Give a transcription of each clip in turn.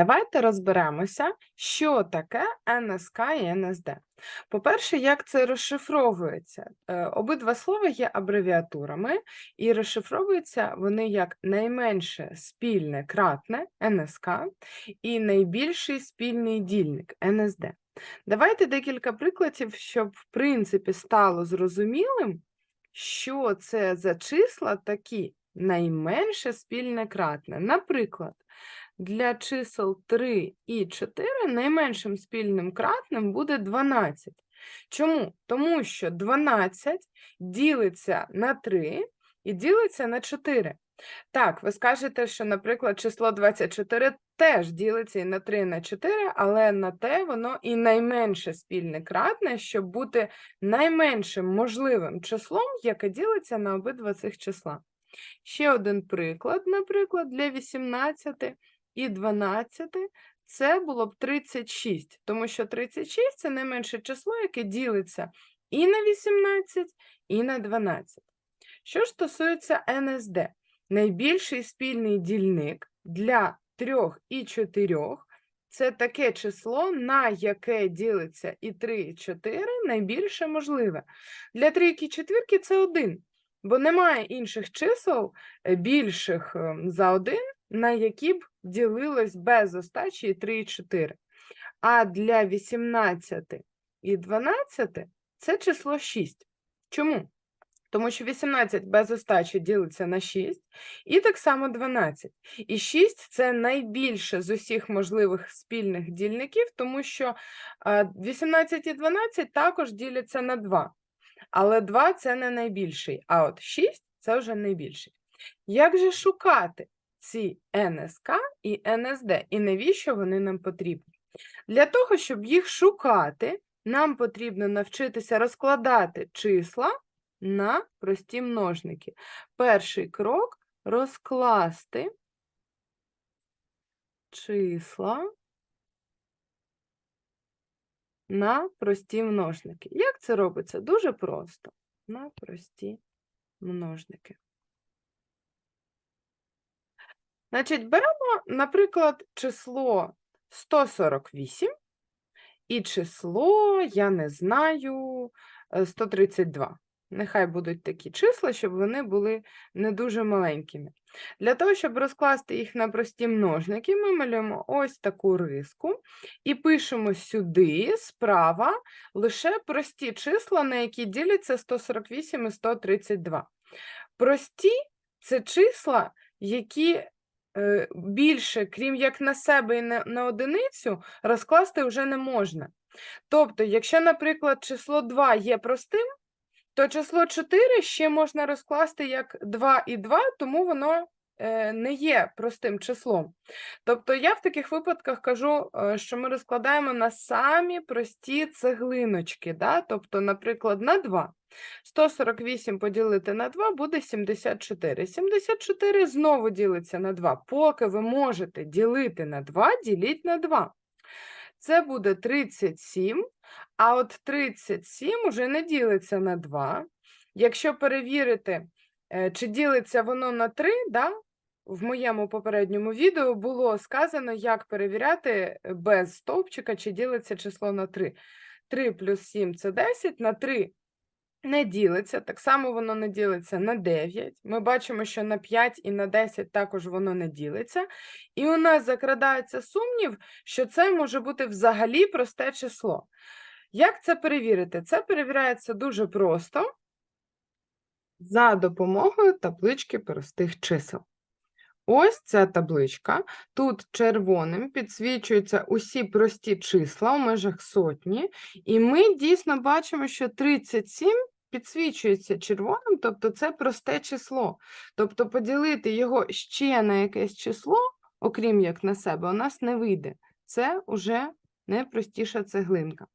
Давайте розберемося, що таке НСК і НСД. По-перше, як це розшифровується? Е, Обидва слова є абревіатурами, і розшифровуються вони як найменше спільне кратне НСК і найбільший спільний дільник НСД. Давайте декілька прикладів, щоб в принципі стало зрозумілим, що це за числа такі найменше спільне кратне. Наприклад, для чисел 3 і 4 найменшим спільним кратним буде 12. Чому? Тому що 12 ділиться на 3 і ділиться на 4. Так, ви скажете, що, наприклад, число 24 теж ділиться і на 3, і на 4, але на те воно і найменше спільне кратне, щоб бути найменшим можливим числом, яке ділиться на обидва цих числа. Ще один приклад, наприклад, для 18 і 12 це було б 36, тому що 36 це найменше число, яке ділиться і на 18, і на 12. Що ж стосується НСД, найбільший спільний дільник для 3 і 4 це таке число, на яке ділиться і 3, і 4 найбільше можливе. Для трійки і четвірки це 1, бо немає інших чисел е, більших ем, за 1, на які б ділилось без остачі 3 і 4. А для 18 і 12 це число 6. Чому? Тому що 18 без остачі ділиться на 6, і так само 12. І 6 це найбільше з усіх можливих спільних дільників, тому що 18 і 12 також діляться на 2. Але 2 це не найбільший, а от 6 це вже найбільший. Як же шукати ці НСК і НСД, і навіщо вони нам потрібні? Для того, щоб їх шукати, нам потрібно навчитися розкладати числа на прості множники. Перший крок розкласти числа на прості множники. Як це робиться? Дуже просто. На прості множники. Значить, беремо, наприклад, число 148 і число, я не знаю, е, 132. Нехай будуть такі числа, щоб вони були не дуже маленькими. Для того, щоб розкласти їх на прості множники, ми малюємо ось таку риску і пишемо сюди справа лише прості числа, на які діляться 148 і 132. Прості це числа, які е, більше, крім як на себе і на, на одиницю, розкласти вже не можна. Тобто, якщо, наприклад, число 2 є простим, то число 4 ще можна розкласти як 2 і 2, тому воно е, не є простим числом. Тобто я в таких випадках кажу, е, що ми розкладаємо на самі прості цеглиночки. Да? Тобто, наприклад, на 2. 148 поділити на 2 буде 74. 74 знову ділиться на 2. Поки ви можете ділити на 2, діліть на 2. Це буде 37, а от 37 уже не ділиться на 2. Якщо перевірити, е, чи ділиться воно на 3, да? В моєму попередньому відео було сказано, як перевіряти е, без стовпчика, чи ділиться число на 3. 3 плюс 7 це 10, на 3 не ділиться, так само воно не ділиться на 9. Ми бачимо, що на 5 і на 10 також воно не ділиться. І у нас закрадається сумнів, що це може бути взагалі просте число. Як це перевірити? Це перевіряється дуже просто за допомогою таблички простих чисел. Ось ця табличка. Тут червоним підсвічуються усі прості числа в межах сотні, і ми дійсно бачимо, що 37 підсвічується червоним, тобто це просте число. Тобто поділити його ще на якесь число, окрім як на себе, у нас не вийде. Це вже найпростіша цеглинка.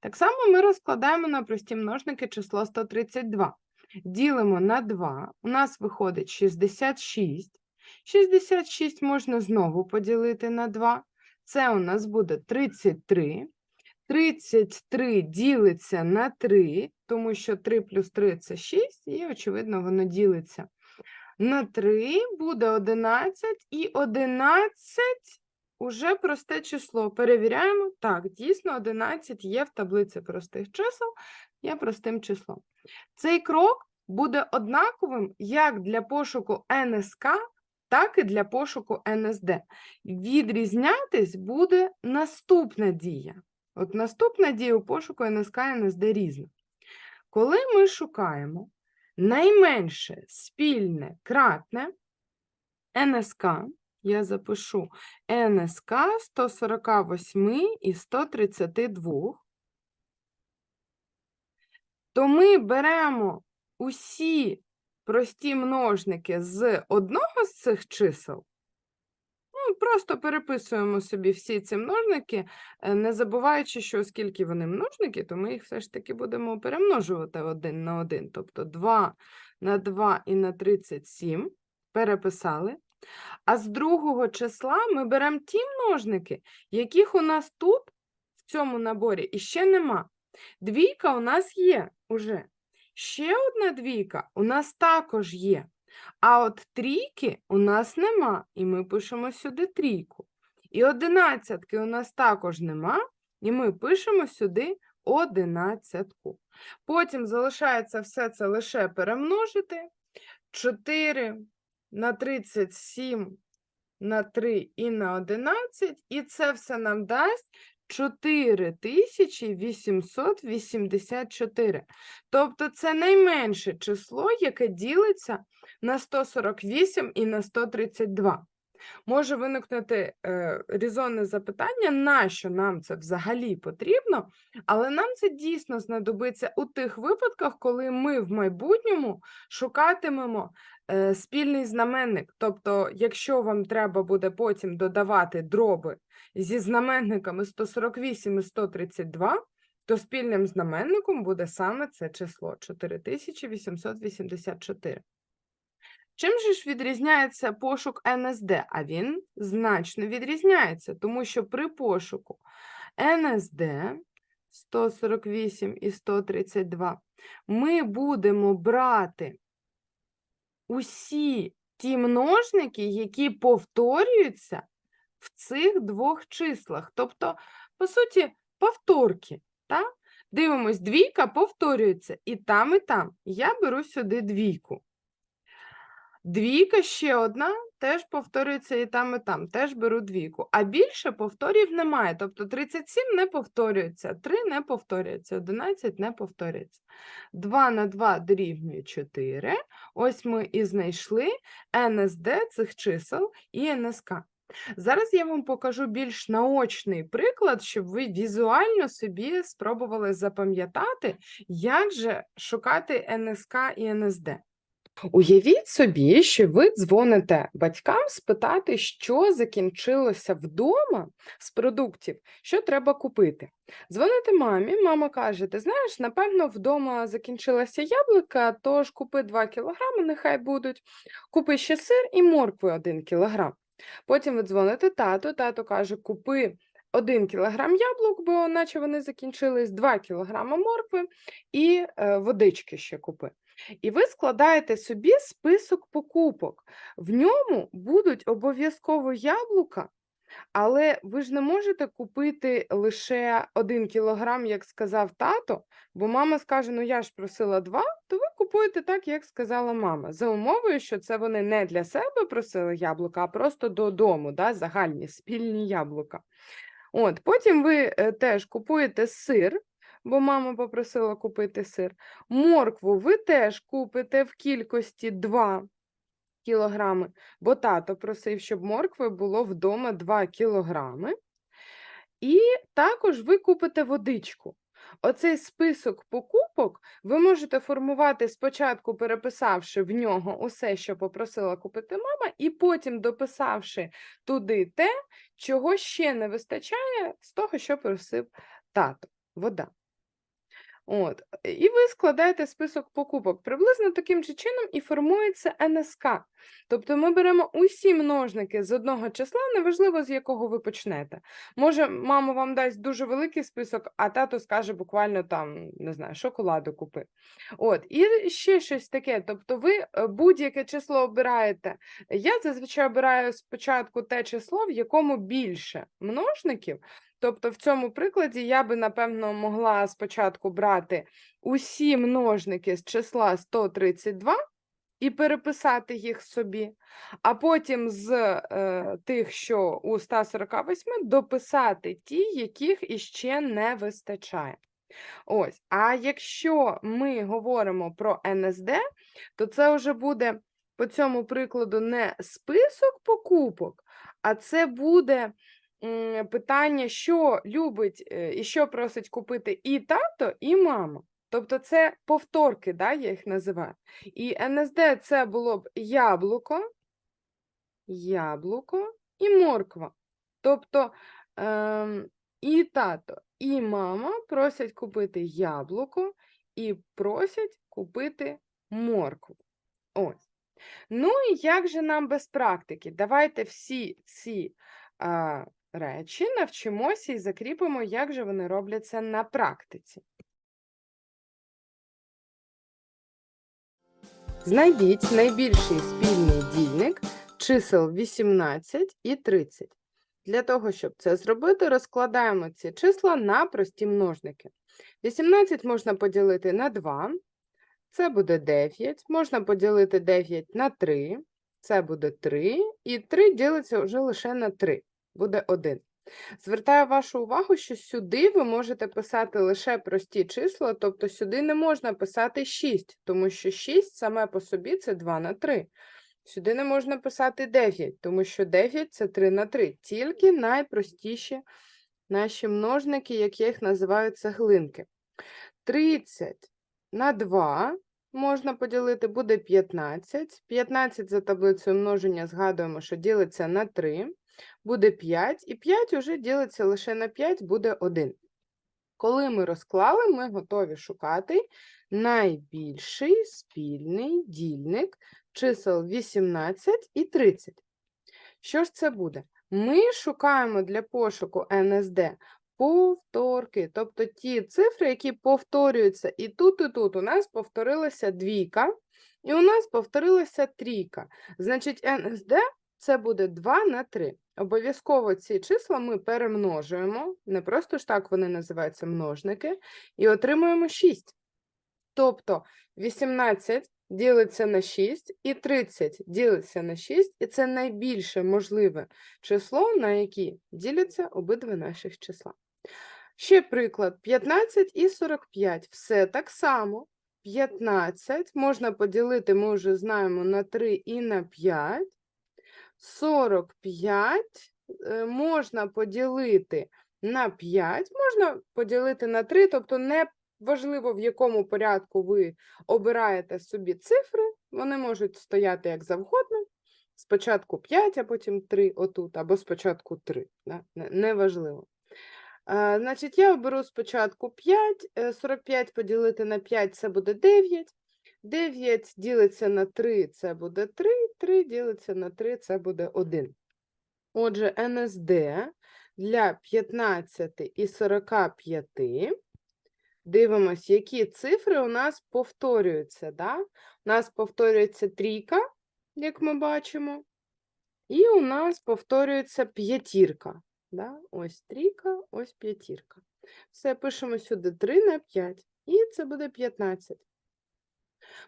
Так само ми розкладаємо на прості множники число 132. Ділимо на 2, у нас виходить 66. 66 можна знову поділити на 2. Це у нас буде 33. 33 ділиться на 3, тому що 3 плюс 3 це 6, і, очевидно, воно ділиться. На 3 буде 11, і 11 уже просте число. Перевіряємо. Так, дійсно, 11 є в таблиці простих чисел, є простим числом. Цей крок буде однаковим як для пошуку НСК, так і для пошуку НСД. Відрізнятись буде наступна дія. От наступна дія у пошуку НСК НСД різна. Коли ми шукаємо найменше спільне кратне НСК, я запишу НСК 148 і 132, то ми беремо усі прості множники з одного з цих чисел, ну, просто переписуємо собі всі ці множники, е, не забуваючи, що оскільки вони множники, то ми їх все ж таки будемо перемножувати один на один. Тобто 2 на 2 і на 37 переписали. А з другого числа ми беремо ті множники, яких у нас тут, в цьому наборі, іще нема. Двійка у нас є уже. Ще одна двійка у нас також є. А от трійки у нас нема, і ми пишемо сюди трійку. І одинадцятки у нас також нема, і ми пишемо сюди одинадцятку. Потім залишається все це лише перемножити. 4 на 37 на 3 і на 11, і це все нам дасть 4884. Тобто це найменше число, яке ділиться на 148 і на 132. Може виникнути е, різонне запитання, нащо нам це взагалі потрібно, але нам це дійсно знадобиться у тих випадках, коли ми в майбутньому шукатимемо спільний знаменник. Тобто, якщо вам треба буде потім додавати дроби зі знаменниками 148 і 132, то спільним знаменником буде саме це число 4884. Чим же ж відрізняється пошук НСД? А він значно відрізняється, тому що при пошуку НСД 148 і 132 ми будемо брати усі ті множники, які повторюються в цих двох числах. Тобто, по суті, повторки. Так? Дивимось, двійка повторюється і там, і там. Я беру сюди двійку. Двійка ще одна, теж повторюється і там, і там. Теж беру двійку. А більше повторів немає. Тобто 37 не повторюється, 3 не повторюється, 11 не повторюється. 2 на 2 дорівнює 4. Ось ми і знайшли НСД цих чисел і НСК. Зараз я вам покажу більш наочний приклад, щоб ви візуально собі спробували запам'ятати, як же шукати НСК і НСД. Уявіть собі, що ви дзвоните батькам спитати, що закінчилося вдома з продуктів, що треба купити. Дзвоните мамі, мама каже: Ти знаєш, напевно, вдома закінчилася яблука, тож купи 2 кілограми, нехай будуть. Купи ще сир і моркви 1 кілограм. Потім ви дзвоните тату, тато каже, купи 1 кілограм яблук, бо наче вони закінчились, 2 кілограми моркви і е, водички ще купи. І ви складаєте собі список покупок. В ньому будуть обов'язково яблука, але ви ж не можете купити лише 1 кілограм, як сказав тато, бо мама скаже: ну я ж просила 2, то ви купуєте так, як сказала мама. За умовою, що це вони не для себе просили яблука, а просто додому, да, загальні спільні яблука. От, Потім ви е, теж купуєте сир, бо мама попросила купити сир. Моркву ви теж купите в кількості 2 кілограми, бо тато просив, щоб моркви було вдома 2 кілограми. І також ви купите водичку. Оцей список покупок ви можете формувати спочатку, переписавши в нього усе, що попросила купити мама, і потім дописавши туди те, чого ще не вистачає з того, що просив тато. Вода. От. І ви складаєте список покупок. Приблизно таким же чином і формується НСК. Тобто ми беремо усі множники з одного числа, неважливо з якого ви почнете. Може, мама вам дасть дуже великий список, а тато скаже буквально там, не знаю, шоколаду купи. От, і ще щось таке. Тобто, ви е, будь-яке число обираєте. Я зазвичай обираю спочатку те число, в якому більше множників. Тобто, в цьому прикладі я би, напевно, могла спочатку брати усі множники з числа 132 і переписати їх собі, а потім з е, тих, що у 148, дописати ті, яких іще не вистачає. Ось. А якщо ми говоримо про НСД, то це вже буде по цьому прикладу не список покупок, а це буде питання, що любить е, і що просить купити і тато, і мама. Тобто це повторки, да, я їх називаю. І НСД це було б яблуко, яблуко і морква. Тобто ем, і тато, і мама просять купити яблуко і просять купити моркву. Ось. Ну і як же нам без практики? Давайте всі ці а, речі навчимося і закріпимо, як же вони робляться на практиці. Знайдіть найбільший спільний дільник чисел 18 і 30. Для того, щоб це зробити, розкладаємо ці числа на прості множники. 18 можна поділити на 2, це буде 9. Можна поділити 9 на 3, це буде 3. І 3 ділиться вже лише на 3, буде 1. Звертаю вашу увагу, що сюди ви можете писати лише прості числа, тобто сюди не можна писати 6, тому що 6 саме по собі це 2 на 3. Сюди не можна писати 9, тому що 9 це 3 на 3. Тільки найпростіші наші множники, як я їх називаю цеглинки. 30 на 2 можна поділити, буде 15. 15 за таблицею множення згадуємо, що ділиться на 3, буде 5, і 5 уже ділиться лише на 5, буде 1. Коли ми розклали, ми готові шукати найбільший спільний дільник чисел 18 і 30. Що ж це буде? Ми шукаємо для пошуку НСД повторки, тобто ті цифри, які повторюються і тут, і тут. У нас повторилася двійка, і у нас повторилася трійка. Значить, НСД це буде 2 на 3. Обов'язково ці числа ми перемножуємо, не просто ж так вони називаються множники, і отримуємо 6. Тобто 18 ділиться на 6 і 30 ділиться на 6, і це найбільше можливе число, на яке діляться обидва наших числа. Ще приклад: 15 і 45. Все так само. 15 можна поділити, ми вже знаємо, на 3 і на 5. 45 е, можна поділити на 5, можна поділити на 3, тобто не важливо, в якому порядку ви обираєте собі цифри, вони можуть стояти як завгодно. Спочатку 5, а потім 3 отут, або спочатку 3. Да? Неважливо. А, значить, я оберу спочатку 5, е, 45 поділити на 5 це буде 9. 9 ділиться на 3 це буде 3, 3 ділиться на 3 це буде 1. Отже, НСД для 15 і 45. Дивимось, які цифри у нас повторюються. Да? У нас повторюється трійка, як ми бачимо, і у нас повторюється п'ятірка. Да? Ось трійка, ось п'ятірка. Все, пишемо сюди 3 на 5, і це буде 15.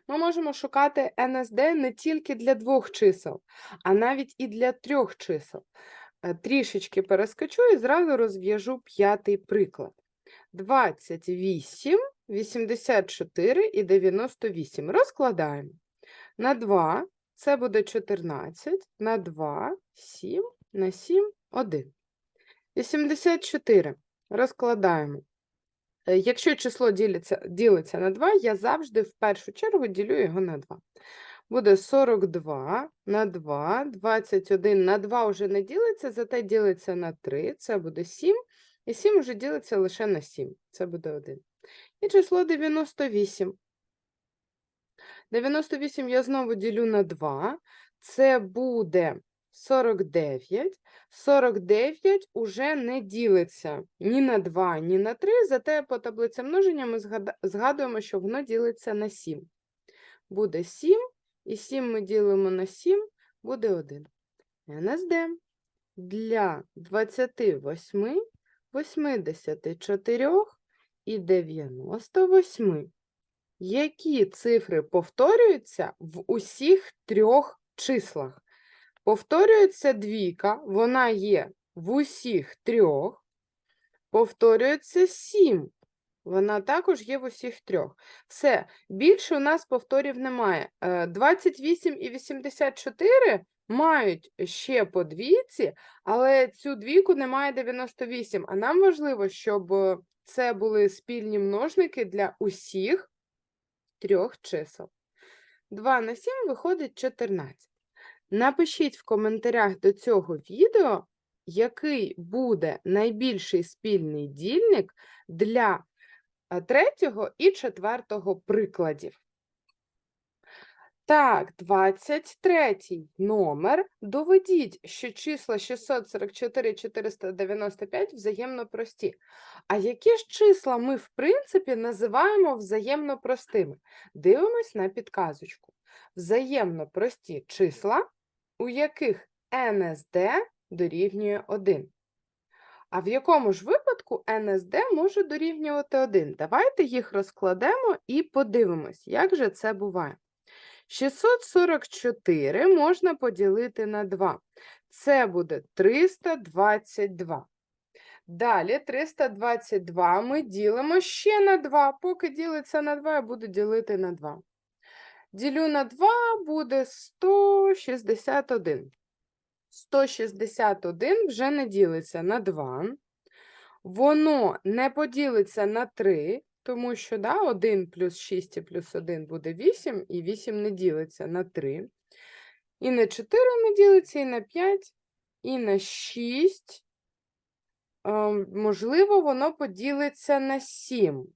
Ми можемо шукати НСД не тільки для двох чисел, а навіть і для трьох чисел. Е, Трішечки перескочу і зразу розв'яжу п'ятий приклад. 28, 84 і 98. Розкладаємо. На 2 це буде 14, на 2 7, на 7 1. 84 розкладаємо. Е, Якщо число ділиться, ділиться на 2, я завжди в першу чергу ділю його на 2. Буде 42 на 2, 21 на 2 вже не ділиться, зате ділиться на 3, це буде 7, і 7 вже ділиться лише на 7, це буде 1. і число 98. 98 я знову ділю на 2. Це буде 49. 49 уже не ділиться ні на 2, ні на 3, зате по таблиці множення ми згадуємо, що воно ділиться на 7. Буде 7, і 7 ми ділимо на 7, буде 1. НСД для 28, 84 і 98. Які цифри повторюються в усіх трьох числах? Повторюється двійка, вона є в усіх трьох. Повторюється 7. Вона також є в усіх трьох. Все, більше у нас повторів немає. Е, 28 і 84 мають ще по двійці, але цю двійку немає 98. А нам важливо, щоб е, це були спільні множники для усіх трьох чисел. 2 на 7 виходить 14. Напишіть в коментарях до цього відео, який буде найбільший спільний дільник для е, третього і четвертого прикладів. Так, 23 номер. Доведіть, що числа 644 495 взаємно прості. А які ж числа ми, в принципі, називаємо взаємно простими? Дивимось на підказочку. Взаємно прості числа, у яких НСД дорівнює 1. А в якому ж випадку НСД може дорівнювати 1? Давайте їх розкладемо і подивимось, як же це буває. 644 можна поділити на 2. Це буде 322. Далі 322 ми ділимо ще на 2. Поки ділиться на 2, я буду ділити на 2. Ділю на 2 буде 161. 161 вже не ділиться на 2. Воно не поділиться на 3, тому що да, 1 плюс 6 і плюс 1 буде 8, і 8 не ділиться на 3. І на 4 не ділиться, і на 5, і на 6. Ем, Можливо, воно поділиться на 7.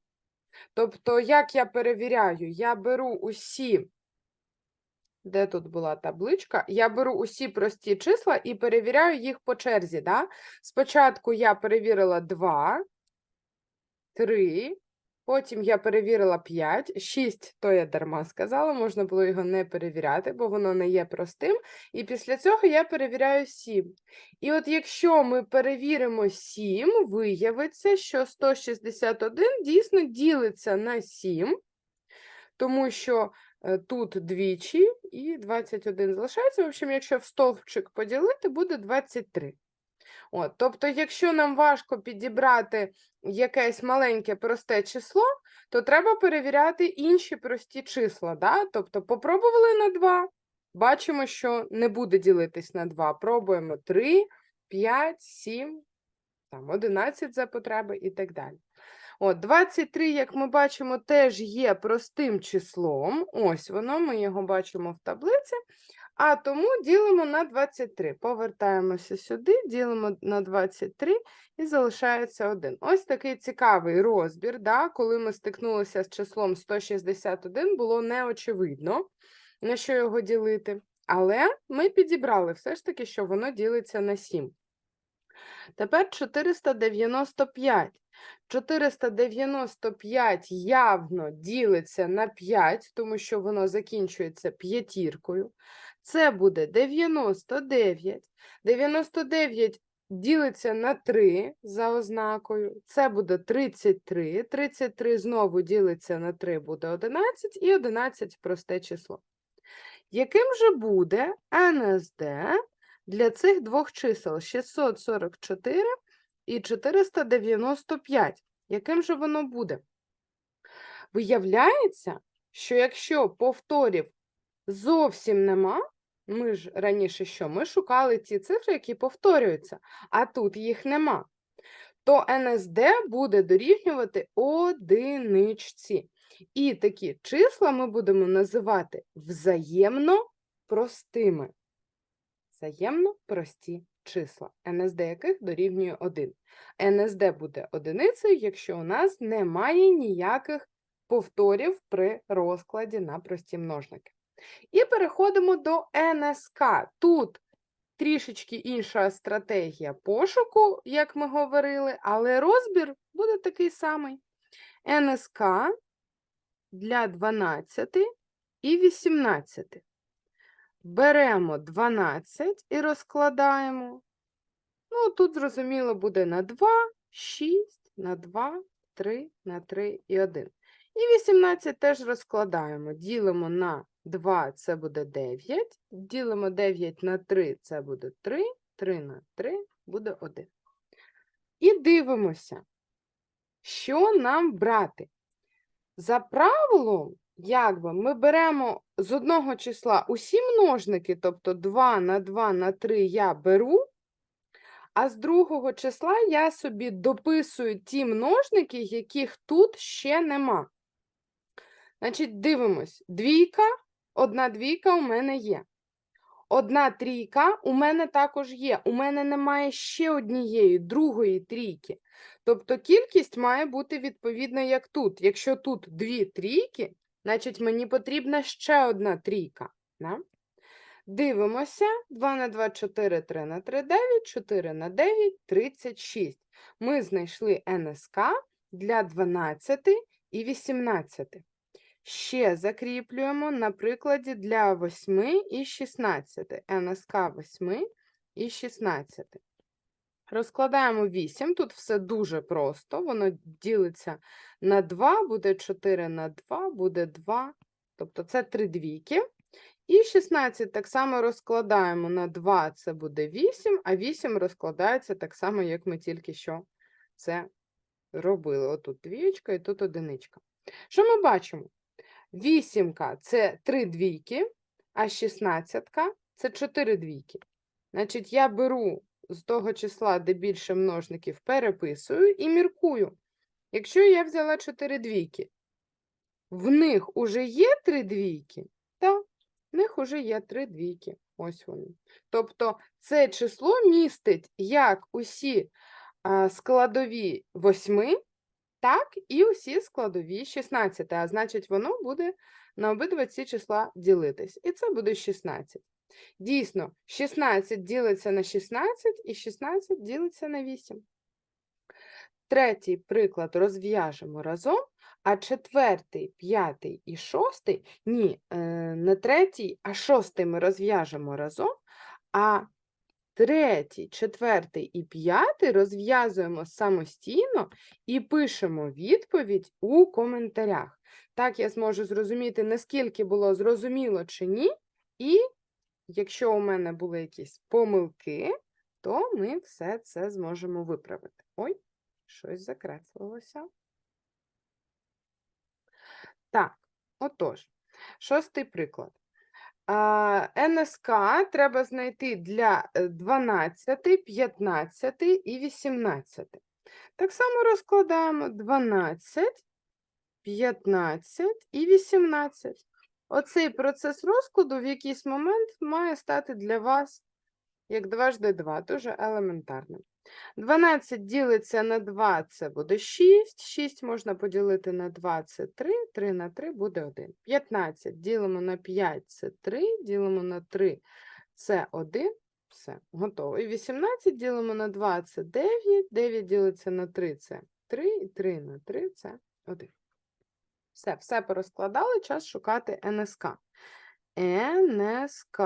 Тобто, як я перевіряю, я беру усі, де тут була табличка, я беру усі прості числа і перевіряю їх по черзі. Да? Спочатку я перевірила 2, 3, потім я перевірила 5, 6, то я дарма сказала, можна було його не перевіряти, бо воно не є простим. І після цього я перевіряю 7. І от якщо ми перевіримо 7, виявиться, що 161 дійсно ділиться на 7, тому що е, тут двічі і 21 залишається. В общем, якщо в стовпчик поділити, буде 23. От, тобто, якщо нам важко підібрати якесь маленьке просте число, то треба перевіряти інші прості числа. Да? Тобто, попробували на 2, бачимо, що не буде ділитись на 2. Пробуємо 3, 5, 7, там, 11 за потреби і так далі. От, 23, як ми бачимо, теж є простим числом. Ось воно, ми його бачимо в таблиці. А тому ділимо на 23. Повертаємося сюди, ділимо на 23 і залишається 1. Ось такий цікавий розбір. Да? Коли ми стикнулися з числом 161, було неочевидно, на що його ділити. Але ми підібрали все ж таки, що воно ділиться на 7. Тепер 495. 495 явно ділиться на 5, тому що воно закінчується п'ятіркою. Це буде 99. 99 ділиться на 3 за ознакою. Це буде 33. 33 знову ділиться на 3, буде 11, і 11 просте число. Яким же буде НСД для цих двох чисел 644 і 495? Яким же воно буде? Виявляється, що якщо повторів зовсім нема, ми ж раніше що? Ми шукали ті цифри, які повторюються, а тут їх нема, то НСД буде дорівнювати одиничці. І такі числа ми будемо називати взаємно простими. Взаємно прості числа, НСД яких дорівнює 1. НСД буде одиницею, якщо у нас немає ніяких повторів при розкладі на прості множники. І переходимо до НСК. Тут трішечки інша стратегія пошуку, як ми говорили, але розбір буде такий самий. НСК для 12 і 18. Беремо 12 і розкладаємо. Ну, тут, зрозуміло, буде на 2, 6, на 2, 3, на 3 і 1. І 18 теж розкладаємо. Ділимо на 2, це буде 9. Ділимо 9 на 3, це буде 3. 3 на 3 буде 1. І дивимося, що нам брати. За правилом, якби ми беремо з одного числа усі множники, тобто 2 на 2 на 3 я беру, а з другого числа я собі дописую ті множники, яких тут ще нема. Значить, дивимось, двійка, одна двійка у мене є. Одна трійка у мене також є. У мене немає ще однієї, другої трійки. Тобто кількість має бути відповідно, як тут. Якщо тут дві трійки, значить мені потрібна ще одна трійка. Да? Дивимося. 2 на 2, 4, 3 на 3, 9, 4 на 9, 36. Ми знайшли НСК для 12 і 18. Ще закріплюємо на прикладі для 8 і 16. НСК 8 і 16. Розкладаємо 8. Тут все дуже просто. Воно ділиться на 2, буде 4 на 2, буде 2. Тобто це 3 двійки. І 16 так само розкладаємо на 2, це буде 8, а 8 розкладається так само, як ми тільки що це робили. Отут двієчка і тут одиничка. Що ми бачимо? Вісімка це 3 двійки, а 16 це 4 двійки. Значить, я беру з того числа, де більше множників, переписую і міркую. Якщо я взяла 4 двійки, в них уже є 3 двійки? Так, в них уже є 3 двійки. Ось вони. Тобто це число містить як усі складові 8, так і усі складові 16, а значить, воно буде на обидва ці числа ділитись. І це буде 16. Дійсно, 16 ділиться на 16 і 16 ділиться на 8. Третій приклад розв'яжемо разом, а четвертий, п'ятий і шостий, ні, е, не третій, а шостий ми розв'яжемо разом, а третій, четвертий і п'ятий розв'язуємо самостійно і пишемо відповідь у коментарях. Так я зможу зрозуміти, наскільки було зрозуміло чи ні, і якщо у мене були якісь помилки, то ми все це зможемо виправити. Ой, щось закреслилося. Так, отож, шостий приклад. НСК треба знайти для е, 12, 15 і 18. Так само розкладаємо 12, 15 і 18. Оцей процес розкладу в якийсь момент має стати для вас як дважди 2, дуже елементарним. 12 ділиться на 2, це буде 6. 6 можна поділити на 2, це 3. 3 на 3 буде 1. 15 ділимо на 5, це 3. Ділимо на 3, це 1. Все, готово. І 18 ділимо на 2, це 9. 9 ділиться на 3, це 3. І 3 на 3, це 1. Все, все порозкладали, час шукати НСК. НСК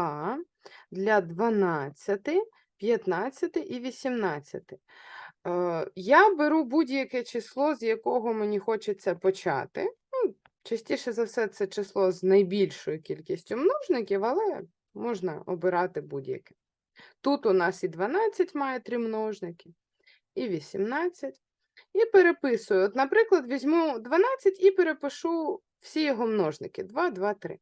для 12, 15 і 18. Е, Я беру будь-яке число, з якого мені хочеться почати. Ну, частіше за все, це число з найбільшою кількістю множників, але можна обирати будь-яке. Тут у нас і 12 має три множники, і 18. І переписую. От, наприклад, візьму 12 і перепишу всі його множники. 2, 2, 3.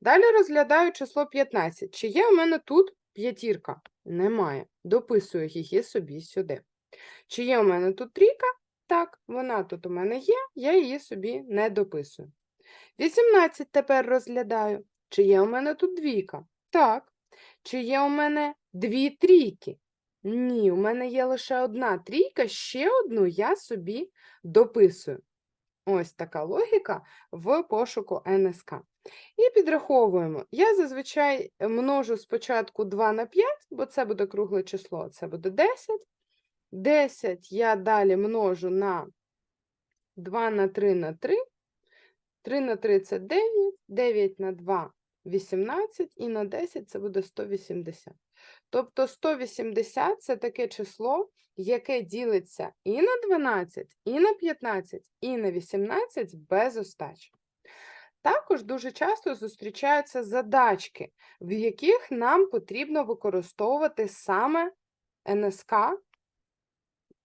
Далі розглядаю число 15. Чи є у мене тут п'ятірка? Немає. Дописую її собі сюди. Чи є у мене тут трійка? Так, вона тут у мене є, я її собі не дописую. 18 тепер розглядаю. Чи є у мене тут двійка? Так. Чи є у мене дві трійки? Ні, у мене є лише одна трійка, ще одну я собі дописую. Ось така логіка в пошуку НСК. І підраховуємо. Я зазвичай множу спочатку 2 на 5, бо це буде кругле число, це буде 10. 10 я далі множу на 2 на 3 на 3. 3 на 3 це 9, 9 на 2 18 і на 10 це буде 180. Тобто 180 це таке число, яке ділиться і на 12, і на 15, і на 18 без остачі. Також дуже часто зустрічаються задачки, в яких нам потрібно використовувати саме НСК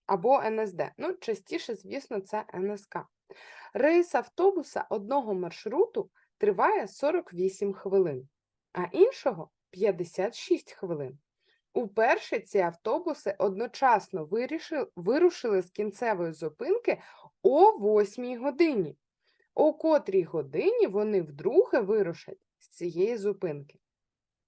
або НСД. Ну, частіше, звісно, це НСК. Рейс автобуса одного маршруту триває 48 хвилин, а іншого 56 хвилин. Уперше ці автобуси одночасно вирушили з кінцевої зупинки о 8 годині. О котрій годині вони вдруге вирушать з цієї зупинки.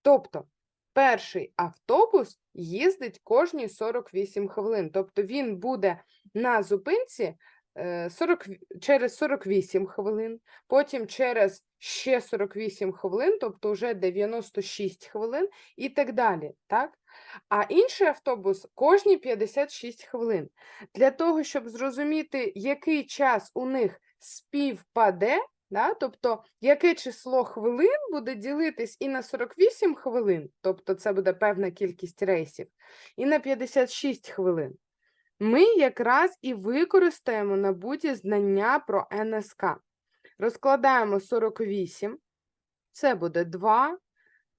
Тобто, перший автобус їздить кожні 48 хвилин. Тобто він буде на зупинці е, 40, через 48 хвилин, потім через ще 48 хвилин, тобто вже 96 хвилин і так далі. Так? А інший автобус кожні 56 хвилин. Для того, щоб зрозуміти, який час у них співпаде, да? тобто яке число хвилин буде ділитись і на 48 хвилин, тобто це буде певна кількість рейсів, і на 56 хвилин. Ми якраз і використаємо набуті знання про НСК. Розкладаємо 48, це буде 2,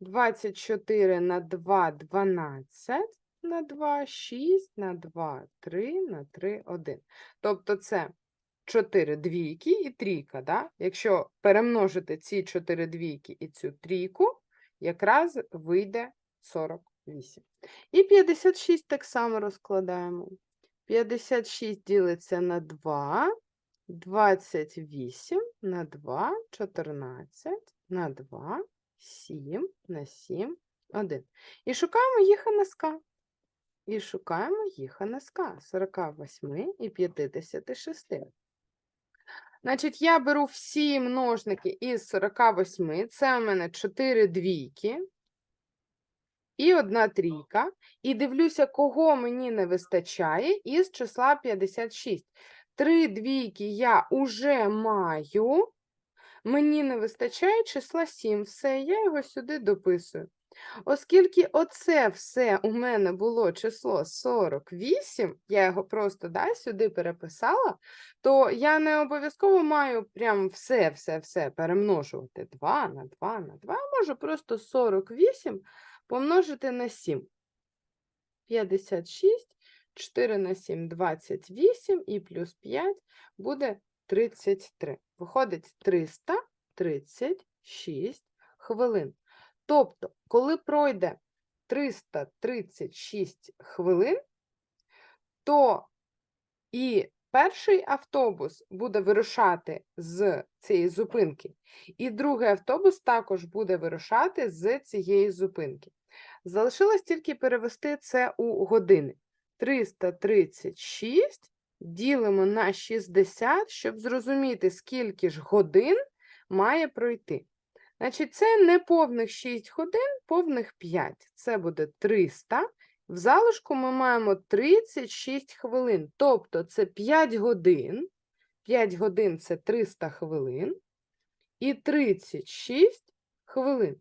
24 на 2 – 12, на 2 – 6, на 2 – 3, на 3 – 1. Тобто це 4 двійки і трійка. Да? Якщо перемножити ці 4 двійки і цю трійку, якраз вийде 48. І 56 так само розкладаємо. 56 ділиться на 2, 28 на 2, 14 на 2, 7 на 7, 1. І шукаємо їх НСК. І шукаємо їх НСК 48 і 56. Значить, я беру всі множники із 48, це у мене 4 двійки і одна трійка. І дивлюся, кого мені не вистачає із числа 56. Три двійки я уже маю, мені не вистачає числа 7. Все, я його сюди дописую. Оскільки оце все у мене було число 48, я його просто да, сюди переписала, то я не обов'язково маю прям все-все-все перемножувати 2 на 2 на 2. Я можу просто 48 помножити на 7. 56, 4 на 7 – 28 і плюс 5 буде 33. Виходить 336 хвилин. Тобто, коли пройде 336 хвилин, то і перший автобус буде вирушати з цієї зупинки, і другий автобус також буде вирушати з цієї зупинки. Залишилось тільки перевести це у години. 336 ділимо на 60, щоб зрозуміти, скільки ж годин має пройти. Значить, це не повних 6 годин, повних 5. Це буде 300. В залишку ми маємо 36 хвилин. Тобто це 5 годин. 5 годин це 300 хвилин. І 36 хвилин.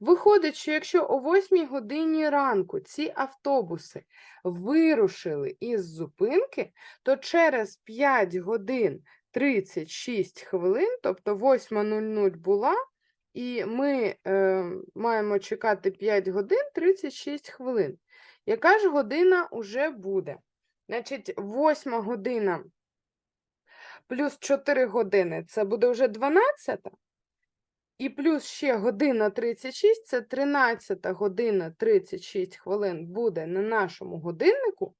Виходить, що якщо о 8 годині ранку ці автобуси вирушили із зупинки, то через 5 годин 36 хвилин, тобто 8.00 була, і ми е, маємо чекати 5 годин 36 хвилин. Яка ж година уже буде? Значить, 8 година плюс 4 години це буде вже 12. І плюс ще година 36, це 13 година 36 хвилин буде на нашому годиннику,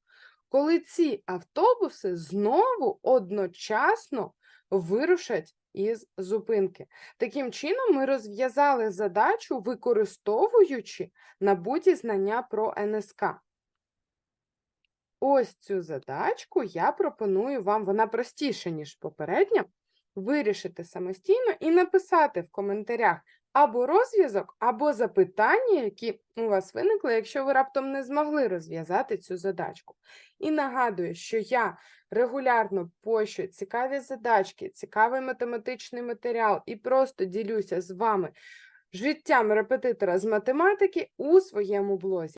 коли ці автобуси знову одночасно вирушать із зупинки. Таким чином, ми розв'язали задачу, використовуючи набуті знання про НСК. ось цю задачку я пропоную вам, вона простіша, ніж попередня, вирішити самостійно і написати в коментарях або розв'язок, або запитання, які у вас виникли, якщо ви раптом не змогли розв'язати цю задачку. І нагадую, що я регулярно пощу цікаві задачки, цікавий математичний матеріал і просто ділюся з вами життям репетитора з математики у своєму блозі.